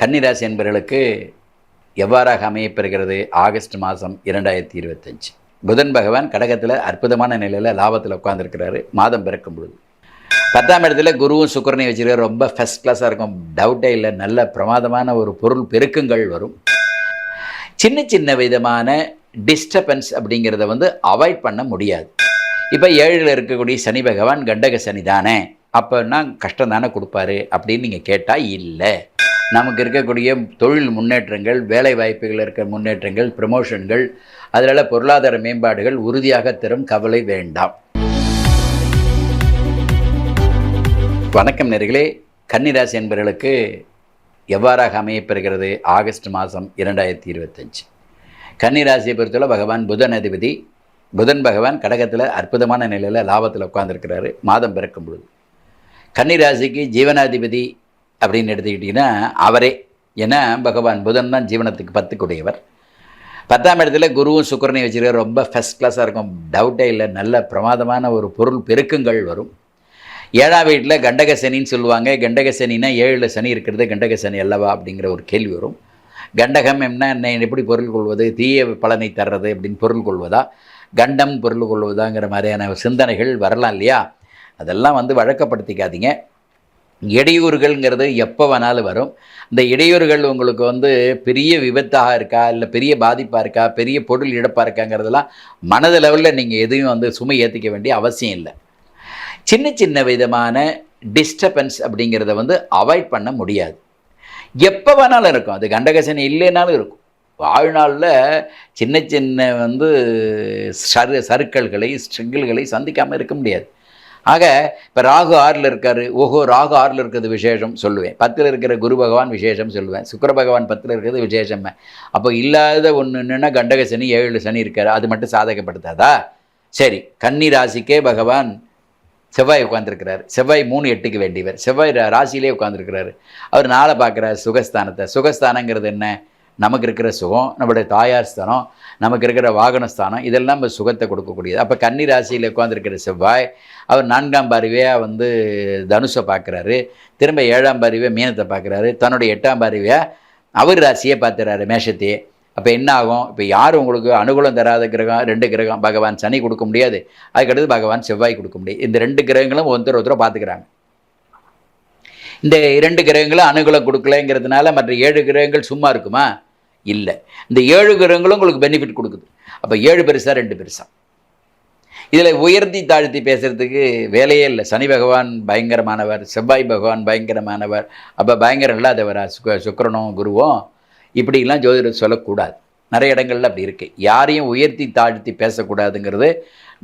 கன்னிராசி என்பவர்களுக்கு எவ்வாறாக அமையப்பெறுகிறது ஆகஸ்ட் மாதம் இரண்டாயிரத்தி இருபத்தஞ்சு. புதன் பகவான் கடகத்தில் அற்புதமான நிலையில் லாபத்தில் உட்காந்துருக்கிறாரு மாதம் பிறக்கும் பொழுது. பத்தாம் இடத்துல குருவும் சுக்கரனையும் வச்சுருக்க ரொம்ப ஃபஸ்ட் கிளாஸாக இருக்கும். டவுட்டே இல்லை. நல்ல பிரமாதமான ஒரு பொருள் பெருக்கங்கள் வரும். சின்ன சின்ன விதமான டிஸ்டர்பன்ஸ் அப்படிங்கிறத வந்து அவாய்ட் பண்ண முடியாது. இப்போ ஏழில் இருக்கக்கூடிய சனி பகவான் கண்டக சனி தானே. அப்போன்னா கஷ்டம் தானே கொடுப்பாரு அப்படின்னு நீங்கள் கேட்டால் இல்லை. நமக்கு இருக்கக்கூடிய தொழில் முன்னேற்றங்கள் வேலை வாய்ப்புகள் இருக்கிற முன்னேற்றங்கள் ப்ரமோஷன்கள் அதில் பொருளாதார மேம்பாடுகள் உறுதியாக தரும் கவலை வேண்டாம். வணக்கம் நேர்களே. கன்னிராசி என்பவர்களுக்கு எவ்வாறாக அமையப்பெறுகிறது? ஆகஸ்ட் மாதம் இரண்டாயிரத்தி இருபத்தஞ்சு. கன்னிராசியை பொறுத்தவரை பகவான் புதன் அதிபதி. புதன் பகவான் கடகத்தில் அற்புதமான நிலையில் லாபத்தில் உட்காந்துருக்கிறாரு மாதம் பிறக்கும் பொழுது. கன்னிராசிக்கு ஜீவனாதிபதி அப்படின்னு எடுத்துக்கிட்டிங்கன்னா அவரே. ஏன்னா பகவான் புதன் தான் ஜீவனத்துக்கு பத்துக்குடையவர். பத்தாம் இடத்துல குருவும் சுக்கரனையும் வச்சுருக்க ரொம்ப ஃபஸ்ட் கிளாஸாக இருக்கும். டவுட்டே இல்லை. நல்ல பிரமாதமான ஒரு பொருள் பெருக்கங்கள் வரும். ஏழாம் வீட்டில் கண்டக சனின்னு சொல்லுவாங்க. கண்டக சனினா ஏழில் சனி இருக்கிறது. கண்டக சனி அல்லவா அப்படிங்கிற ஒரு கேள்வி வரும். கண்டகம் என்ன என்ன? எப்படி பொருள் கொள்வது? தீய பலனை தர்றது அப்படின்னு பொருள் கொள்வதா? கண்டம் பொருள் கொள்வதாங்கிற மாதிரியான சிந்தனைகள் வரலாம் இல்லையா? அதெல்லாம் வந்து வழக்கப்படுத்திக்காதீங்க. இடையூறுகள்ங்கிறது எப்போ வேணாலும் வரும். இந்த இடையூறுகள் உங்களுக்கு வந்து பெரிய விபத்தாக இருக்கா இல்லை பெரிய பாதிப்பாக இருக்கா பெரிய பொருள் இழப்பாக இருக்காங்கிறதெல்லாம் மனது லெவலில் நீங்கள் எதையும் வந்து சுமை ஏற்றிக்க வேண்டிய அவசியம் இல்லை. சின்ன சின்ன விதமான டிஸ்டர்பன்ஸ் அப்படிங்கிறத வந்து அவாய்ட் பண்ண முடியாது. எப்போ வேணாலும் இருக்கும். அது கண்டகசனி இல்லைனாலும் இருக்கும். வாழ்நாளில் சின்ன சின்ன வந்து சரு சருக்கல்களை ஸ்ட்ரகிள்களை சந்திக்காமல் இருக்க முடியாது. ஆக இப்போ ராகு ஆறில் இருக்கார் ஓஹோ ராகு ஆறில் இருக்கிறது விசேஷம் சொல்லுவேன். பத்தில் இருக்கிற குரு பகவான் விசேஷம் சொல்லுவேன். சுக்கர பகவான் பத்தில் இருக்கிறது விசேஷமே. அப்போ இல்லாத ஒன்றுன்னா கண்டக சனி ஏழு சனி இருக்கார் அது மட்டும் சாதகப்படுத்தாதா? சரி கன்னி ராசிக்கே பகவான் செவ்வாய் உட்காந்துருக்கிறார் செவ்வாய் மூணு எட்டுக்கு வேண்டியவர். செவ்வாய் ராசியிலே உட்காந்துருக்கிறாரு அவர் நாளை பார்க்குறாரு சுகஸ்தானத்தை. சுகஸ்தானங்கிறது என்ன? நமக்கு இருக்கிற சுகம் நம்மளுடைய தாயார் ஸ்தானம் நமக்கு இருக்கிற வாகன ஸ்தானம் இதெல்லாம் நம்ம சுகத்தை கொடுக்கக்கூடியது. அப்போ கன்னி ராசியில் உட்காந்துருக்கிற செவ்வாய் அவர் நான்காம் பார்வையாக வந்து தனுஷை பார்க்குறாரு. திரும்ப ஏழாம் பார்வையாக மீனத்தை பார்க்குறாரு. தன்னுடைய எட்டாம் பார்வையாக அவர் ராசியை பார்த்துறாரு மேஷத்தையே. அப்போ என்ன ஆகும்? இப்போ யார் உங்களுக்கு அனுகூலம் தராத கிரகம்? ரெண்டு கிரகம். பகவான் சனி கொடுக்க முடியாது. அதுக்கடுத்து பகவான் செவ்வாய் கொடுக்க முடியாது. இந்த ரெண்டு கிரகங்களும் ஒருத்தர் ஒருத்தர் பார்த்துக்கிறாங்க. இந்த இரண்டு கிரகங்களும் அனுகூலம் கொடுக்கலங்கிறதுனால மற்ற ஏழு கிரகங்கள் சும்மா இருக்குமா? இல்லை. இந்த ஏழு கிரகங்களும் உங்களுக்கு பெனிஃபிட் கொடுக்குது. அப்போ ஏழு பெருசா ரெண்டு பெருசா. இதில் உயர்த்தி தாழ்த்தி பேசுறதுக்கு வேலையே இல்லை. சனி பகவான் பயங்கரமானவர் செவ்வாய் பகவான் பயங்கரமானவர். அப்போ பயங்கரம் இல்லாதவரா? சுக்க சுக்கரனும் குருவும் இப்படிலாம் ஜோதிடர் சொல்லக்கூடாது. நிறைய இடங்கள்ல அப்படி இருக்குது யாரையும் உயர்த்தி தாழ்த்தி பேசக்கூடாதுங்கிறது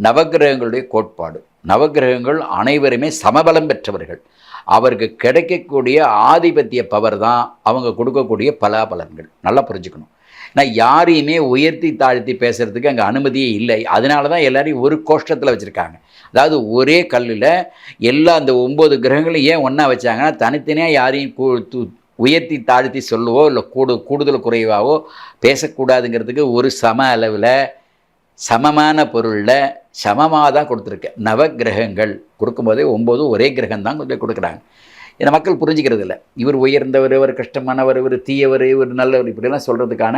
நவக்கிரகங்களுடைய கோட்பாடு. நவக்கிரகங்கள் அனைவருமே சமபலம் பெற்றவர்கள். அவருக்கு கிடைக்கக்கூடிய ஆதிபத்திய பவர் தான் அவங்க கொடுக்கக்கூடிய பலாபலன்கள். நல்லா புரிஞ்சுக்கணும். நான் யாரையுமே உயர்த்தி தாழ்த்தி பேசுகிறதுக்கு அங்கே அனுமதியே இல்லை. அதனால தான் எல்லாரையும் ஒரு கோஷ்டத்தில் வச்சுருக்காங்க. அதாவது ஒரே கல்லில் எல்லா அந்த ஒம்பது கிரகங்களும் ஏன் ஒன்றா வச்சாங்கன்னா தனித்தனியாக யாரையும் கூ- உயர்த்தி தாழ்த்தி சொல்லவோ இல்லை கூடு கூடுதல் குறைவாவோ பேசக்கூடாதுங்கிறதுக்கு ஒரு சம அளவில் சமமான பொருளில் சமமாக தான் கொடுத்துருக்கேன் நவ கிரகங்கள் கொடுக்கும்போதே ஒம்போதும் ஒரே கிரகம் தான் கொண்டு கொடுக்குறாங்க. ஏன்னா மக்கள் புரிஞ்சுக்கிறது இல்லை இவர் உயர்ந்தவர் இவர் கஷ்டமானவர் இவர் தீயவர் இவர் நல்லவர் இப்படிலாம் சொல்கிறதுக்கான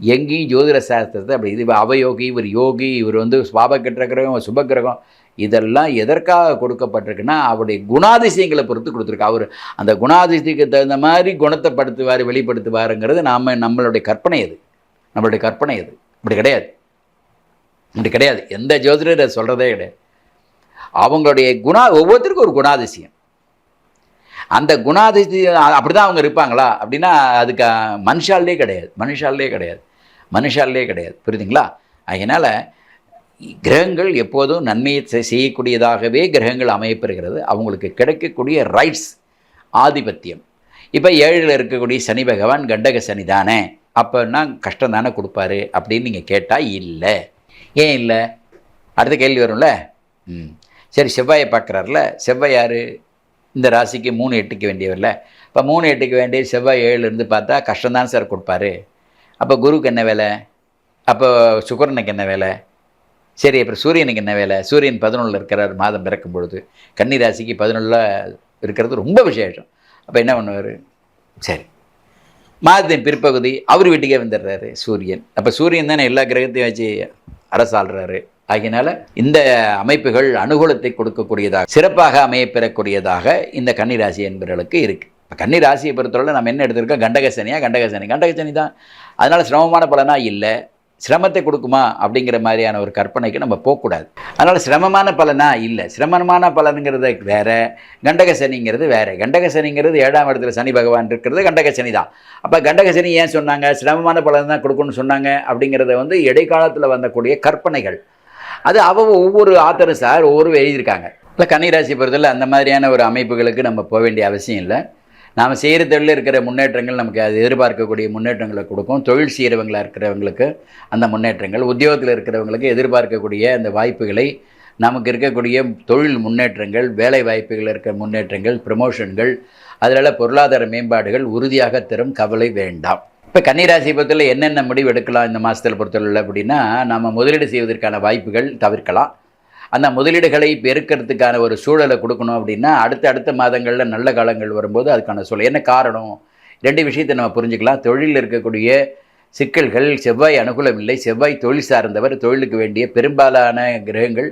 எங்கேயும் ஜோதிட சாஸ்திரத்தை அப்படி இது அவயோகி இவர் யோகி இவர் வந்து சுபாபக்கெட்ட கிரகம் சுபக்கிரகம் இதெல்லாம் எதற்காக கொடுக்கப்பட்டிருக்குன்னா அவருடைய குணாதிசயங்களை பொறுத்து கொடுத்துருக்கு. அவர் அந்த குணாதிசயத்துக்கு தகுந்த மாதிரி குணத்தை படுத்துவார் வெளிப்படுத்துவாருங்கிறது நாம் நம்மளுடைய கற்பனை அது. நம்மளுடைய கற்பனை அது. அப்படி கிடையாது. இப்படி கிடையாது. எந்த ஜோதிடர் அதை சொல்கிறதே கிடையாது. அவங்களுடைய குணா ஒவ்வொருத்தருக்கும் ஒரு குணாதிசயம். அந்த குணாதிசயம் அப்படி தான் அவங்க இருப்பாங்களா? அப்படின்னா அதுக்கு மனுஷாலே கிடையாது. மனுஷாலே கிடையாது. மனுஷாலே கிடையாது. புரியுதுங்களா? அதனால் கிரகங்கள் எப்போதும் நன்மையை செய்யக்கூடியதாகவே கிரகங்கள் அமையப்பெறுகிறது. அவங்களுக்கு கிடைக்கக்கூடிய ரைட்ஸ் ஆதிபத்தியம். இப்போ ஏழில் இருக்கக்கூடிய சனி பகவான் கண்டக சனி தானே. அப்போன்னா கஷ்டம் தானே கொடுப்பாரு அப்படின்னு நீங்கள் கேட்டால் இல்லை. ஏன் இல்லை? அடுத்த கேள்வி வரும்ல? ம். சரி செவ்வாயை பார்க்குறாருல. செவ்வாய் யார்? இந்த ராசிக்கு மூணு எட்டுக்கு வேண்டியவர்ல. இப்போ மூணு எட்டுக்கு வேண்டிய செவ்வாய் ஏழுலேருந்து பார்த்தா கஷ்டம்தான் சார் கொடுப்பாரு. அப்போ குருவுக்கு என்ன வேலை? அப்போ சுக்கரனுக்கு என்ன வேலை? சரி அப்புறம் சூரியனுக்கு என்ன வேலை? சூரியன் பதினொன்றில் இருக்கிறார் மாதம் பிறக்கும் பொழுது. கன்னி ராசிக்கு பதினொன்றில் இருக்கிறது ரொம்ப விசேஷம். அப்போ என்ன பண்ணுவார்? சரி. மாதத்தின் பிற்பகுதி அவர் வீட்டுக்கே வந்துடுறாரு சூரியன். அப்போ சூரியன் தானே எல்லா கிரகத்தையும் வச்சு அரசாள்றாரு. ஆகினால இந்த அமைப்புகள் அனுகூலத்தை கொடுக்கக்கூடியதாக சிறப்பாக அமையப்பெறக்கூடியதாக இந்த கன்னிராசி என்பவர்களுக்கு இருக்குது இப்போ கன்னிராசியை பொறுத்தவரை நம்ம என்ன எடுத்திருக்கோம்? கண்டகசனியா? கண்டகசனி. கண்டகசனி தான். அதனால் சிரமமான பலனா இல்லை. சிரமத்தை கொடுக்குமா அப்படிங்கிற மாதிரியான ஒரு கற்பனைக்கு நம்ம போகக்கூடாது. அதனால் சிரமமான பலனா இல்லை. சிரமமான பலனுங்கிறது வேறு கண்டக சனிங்கிறது வேறு. கண்டக சனிங்கிறது ஏழாம் இடத்துல சனி பகவான் இருக்கிறது கண்டக சனி தான். அப்போ கண்டக சனி ஏன் சொன்னாங்க? சிரமமான பலன் தான் கொடுக்கணும்னு சொன்னாங்க அப்படிங்கிறத வந்து இடைக்காலத்தில் வந்தக்கூடிய கற்பனைகள். அது அவ ஒவ்வொரு ஆத்தரும் சார் ஒவ்வொரு எழுதியிருக்காங்க. இல்லை கன்னிராசி பொறுத்தவரை அந்த மாதிரியான ஒரு அமைப்புகளுக்கு நம்ம போக வேண்டிய அவசியம் இல்லை. நாம் செய்கிற தொழில் இருக்கிற முன்னேற்றங்கள் நமக்கு அது எதிர்பார்க்கக்கூடிய முன்னேற்றங்களை கொடுக்கும். தொழில் செய்கிறவங்களாக இருக்கிறவங்களுக்கு அந்த முன்னேற்றங்கள் உத்தியோகத்தில் இருக்கிறவங்களுக்கு எதிர்பார்க்கக்கூடிய அந்த வாய்ப்புகளை நமக்கு இருக்கக்கூடிய தொழில் முன்னேற்றங்கள் வேலை வாய்ப்புகள் இருக்கிற முன்னேற்றங்கள் ப்ரமோஷன்கள் அதில் பொருளாதார மேம்பாடுகள் உறுதியாக தரும் கவலை வேண்டாம். இப்போ கன்னிராசி பொறுத்தவரை என்னென்ன முடிவு எடுக்கலாம் இந்த மாதத்தில் பொறுத்தவரை அப்படின்னா நம்ம முதலீடு செய்வதற்கான வாய்ப்புகள் தவிர்க்கலாம். அந்த முதலீடுகளை பெருக்கிறதுக்கான ஒரு சூழலை கொடுக்கணும் அப்படின்னா அடுத்த அடுத்த மாதங்களில் நல்ல காலங்கள் வரும்போது அதுக்கான சூழல். என்ன காரணம்? ரெண்டு விஷயத்தை நம்ம புரிஞ்சுக்கலாம். தொழிலில் இருக்கக்கூடிய சிக்கல்கள் செவ்வாய் அனுகூலம் இல்லை. செவ்வாய் தொழில் சார்ந்தவர் தொழிலுக்கு வேண்டிய பெரும்பாலான கிரகங்கள்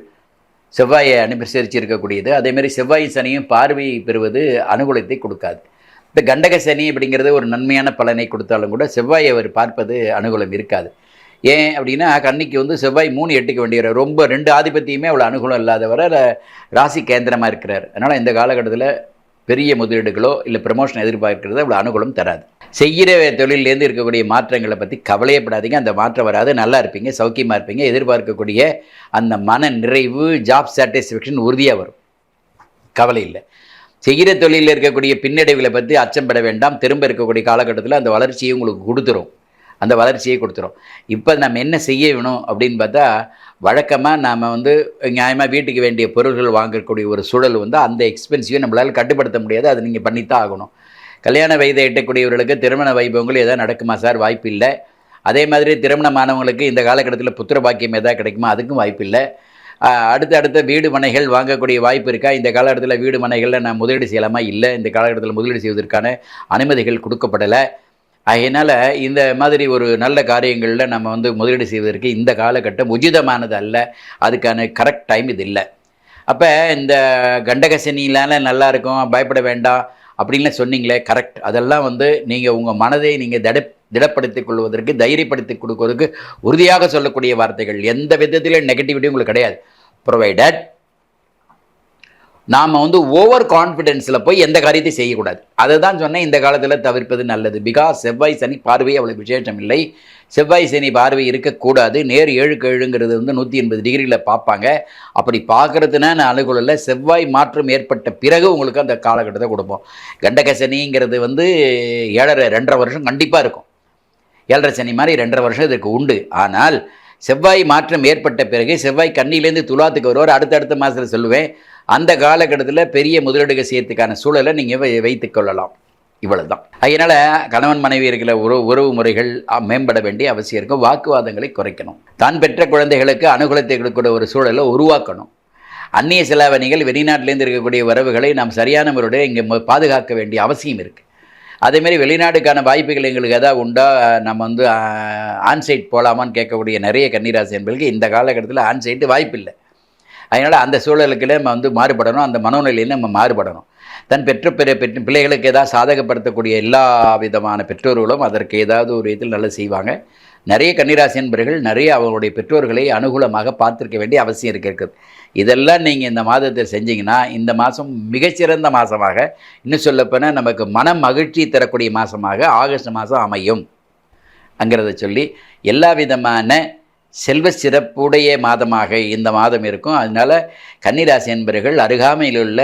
செவ்வாயை அனுசரித்து இருக்கக்கூடியது அதேமாதிரி செவ்வாய் சனியும் பார்வை பெறுவது அனுகூலத்தை கொடுக்காது. இப்போ கண்டக சனி அப்படிங்கிறது ஒரு நன்மையான பலனை கொடுத்தாலும் கூட செவ்வாயை அவர் பார்ப்பது அனுகூலம் இருக்காது. ஏன் அப்படின்னா கன்னிக்கு வந்து செவ்வாய் மூணு எட்டுக்கு வேண்டியவர் ரொம்ப ரெண்டு ஆதிபத்தியமே அவ்வளோ அனுகூலம் இல்லாதவரை ராசி கேந்திரமாக இருக்கிறார். அதனால் இந்த காலகட்டத்தில் பெரிய முதலீடுகளோ இல்லை ப்ரமோஷன் எதிர்பார்க்கிறது அவ்வளோ அனுகூலம் தராது. செய்கிற தொழிலேருந்து இருக்கக்கூடிய மாற்றங்களை பற்றி கவலையப்படாதீங்க அந்த மாற்றம் வராது. நல்லா இருப்பீங்க. சௌக்கியமாக இருப்பீங்க. எதிர்பார்க்கக்கூடிய அந்த மன நிறைவு ஜாப் சாட்டிஸ்ஃபேக்ஷன் உறுதியாக வரும். கவலை இல்லை. செய்கிற தொழிலில் இருக்கக்கூடிய பின்னடைவுகளை பற்றி அச்சம்பட வேண்டாம். திரும்ப இருக்கக்கூடிய காலகட்டத்தில் அந்த வளர்ச்சியை உங்களுக்கு கொடுத்துரும். அந்த வளர்ச்சியை கொடுத்துரும். இப்போ நம்ம என்ன செய்ய வேணும் அப்படின்னு பார்த்தா வழக்கமாக நாம் வந்து நியாயமாக வீட்டுக்கு வேண்டிய பொருள்கள் வாங்கக்கூடிய ஒரு சூழல் வந்து அந்த எக்ஸ்பென்சிவை நம்மளால் கட்டுப்படுத்த முடியாது. அது நீங்கள் பண்ணித்தான் ஆகணும். கல்யாண வயதை எட்டக்கூடியவர்களுக்கு திருமண வைபவங்கள் எதாவது நடக்குமா சார்? வாய்ப்பு இல்லை. அதே மாதிரி திருமணமானவங்களுக்கு இந்த காலகட்டத்தில் புத்திர பாக்கியம் எதாவது கிடைக்குமா? அதுக்கும் வாய்ப்பு இல்லை. அடுத்த அடுத்த வீடு மனைகள் வாங்கக்கூடிய வாய்ப்பு இருக்கா? இந்த காலகட்டத்தில் வீடு மனைகளில் நான் முதலீடு செய்யலாமா? இல்லை. இந்த காலகட்டத்தில் முதலீடு செய்வதற்கான அனுமதிகள் கொடுக்கப்படலை. அதனால் இந்த மாதிரி ஒரு நல்ல காரியங்களில் நம்ம வந்து முதலீடு செய்வதற்கு இந்த காலகட்டம் உச்சிதமானது அல்ல. அதுக்கான கரெக்ட் டைம் இது இல்லை. அப்போ இந்த கண்டகசனியிலால நல்லா இருக்கும் பயப்பட வேண்டாம் அப்படின்லாம் சொன்னீங்களே கரெக்ட் அதெல்லாம் வந்து நீங்கள் உங்கள் மனதை நீங்கள் திட திடப்படுத்திக் கொள்வதற்கு தைரியப்படுத்தி கொடுக்கறதுக்கு உறுதியாக சொல்லக்கூடிய வார்த்தைகள். எந்த விதத்திலும் நெகட்டிவிட்டி உங்களுக்கு கிடையாது. ப்ரொவைடட் நாம் வந்து ஓவர் கான்ஃபிடென்ஸில் போய் எந்த காரியத்தை செய்யக்கூடாது. அதை தான் சொன்னேன் இந்த காலத்தில் தவிர்ப்பது நல்லது. பிகாஸ் செவ்வாய் சனி பார்வை அவ்வளோ விசேஷம் இல்லை. செவ்வாய் சனி பார்வை இருக்கக்கூடாது. நேர் ஏழுக்கு ஏழுங்கிறது வந்து நூற்றி எண்பது டிகிரியில் பார்ப்பாங்க. அப்படி பார்க்குறதுனால அலுவலில் செவ்வாய் மாற்றம் ஏற்பட்ட பிறகு உங்களுக்கு அந்த காலகட்டத்தை கொடுப்போம். கண்டக சனிங்கிறது வந்து ஏழரை ரெண்டரை வருஷம் கண்டிப்பாக இருக்கும். ஏழரை சனி மாதிரி ரெண்டரை வருஷம் இதுக்கு உண்டு. ஆனால் செவ்வாய் மாற்றம் ஏற்பட்ட பிறகு செவ்வாய் கண்ணிலேருந்து துலாத்துக்கு வருவார். அடுத்தடுத்த மாதத்தில் சொல்லுவேன். அந்த காலகட்டத்தில் பெரிய முதலீடுகள் செய்யறதுக்கான சூழலை நீங்கள் வைத்து கொள்ளலாம். இவ்வளவு தான் அதனால் கணவன் மனைவி இருக்கிற உறவு உறவு முறைகள் மேம்பட வேண்டிய அவசியம் இருக்கும். வாக்குவாதங்களை குறைக்கணும். தான் பெற்ற குழந்தைகளுக்கு அனுகூலத்தை கொடுக்கக்கூடிய ஒரு சூழலை உருவாக்கணும். அந்நிய செலாவணிகள் வெளிநாட்டிலேருந்து இருக்கக்கூடிய உறவுகளை நாம் சரியான முறையில் இங்கே பாதுகாக்க வேண்டிய அவசியம் இருக்குது அதேமாரி வெளிநாடுக்கான வாய்ப்புகள் எங்களுக்கு எதாவது உண்டா? நம்ம வந்து ஆன்சைட் போகலாமான்னு கேட்கக்கூடிய நிறைய கன்னிராசி என்பதற்கு இந்த காலகட்டத்தில் ஆன்சைட்டு வாய்ப்பு இல்லை அதனால் அந்த சூழலுக்கு நம்ம வந்து மாறுபடணும் அந்த மனோநிலையில் நம்ம மாறுபடணும். தன் பெற்ற பிற பெற்ற பிள்ளைகளுக்கு ஏதாவது சாதகப்படுத்தக்கூடிய எல்லா விதமான பெற்றோர்களும் அதற்கு ஏதாவது ஒரு இதில் நல்லா செய்வாங்க. நிறைய கன்னிராசி என்பர்கள் நிறைய அவங்களுடைய பெற்றோர்களை அனுகூலமாக பார்த்துருக்க வேண்டிய அவசியம் இருக்கிறது இதெல்லாம் நீங்கள் இந்த மாதத்தில் செஞ்சீங்கன்னா இந்த மாதம் மிகச்சிறந்த மாதமாக இன்னும் சொல்லப்போனால் நமக்கு மன மகிழ்ச்சி தரக்கூடிய மாதமாக ஆகஸ்ட் மாதம் அமையும். அங்கிறத சொல்லி எல்லா விதமான செல்வ சிறப்புடைய மாதமாக இந்த மாதம் இருக்கும். அதனால் கன்னிராசி என்பர்கள் அருகாமையில் உள்ள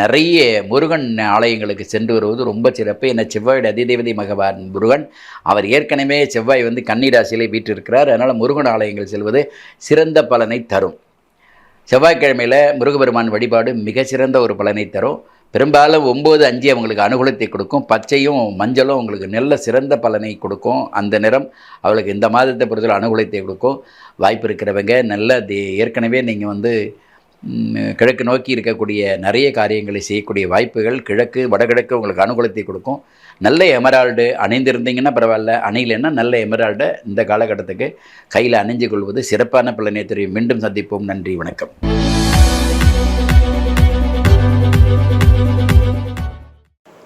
நிறைய முருகன் ஆலயங்களுக்கு சென்று வருவது ரொம்ப சிறப்பு. என்ன செவ்வாயுடைய அதிதேவதை மகவான் முருகன் அவர் ஏற்கனவே செவ்வாய் வந்து கன்னிராசியிலே வீற்றிருக்கிறார். அதனால் முருகன் ஆலயங்கள் செல்வது சிறந்த பலனை தரும். செவ்வாய்க்கிழமையில் முருகபெருமான் வழிபாடு மிகச்சிறந்த ஒரு பலனை தரும். பெரும்பாலும் ஒம்பது அஞ்சு அவங்களுக்கு அனுகூலத்தை கொடுக்கும். பச்சையும் மஞ்சளும் அவங்களுக்கு நல்ல சிறந்த பலனை கொடுக்கும். அந்த நிறம் அவளுக்கு இந்த மாதத்தை பொறுத்தவரை அனுகூலத்தை கொடுக்கும். வாய்ப்பு இருக்கிறவங்க நல்ல ஏற்கனவே நீங்கள் வந்து கிழக்கு நோக்கி இருக்கக்கூடிய நிறைய காரியங்களை செய்யக்கூடிய வாய்ப்புகள் கிழக்கு வடகிழக்கு உங்களுக்கு அனுகூலத்தை கொடுக்கும். நல்ல எமரால்டு அணிந்திருந்தீங்கன்னா பரவாயில்ல. அணியிலன்னா நல்ல எமரால்டை இந்த காலகட்டத்துக்கு கையில் அணிஞ்சு கொள்வது சிறப்பான பலனை தெரியும். மீண்டும் சந்திப்போம். நன்றி வணக்கம்.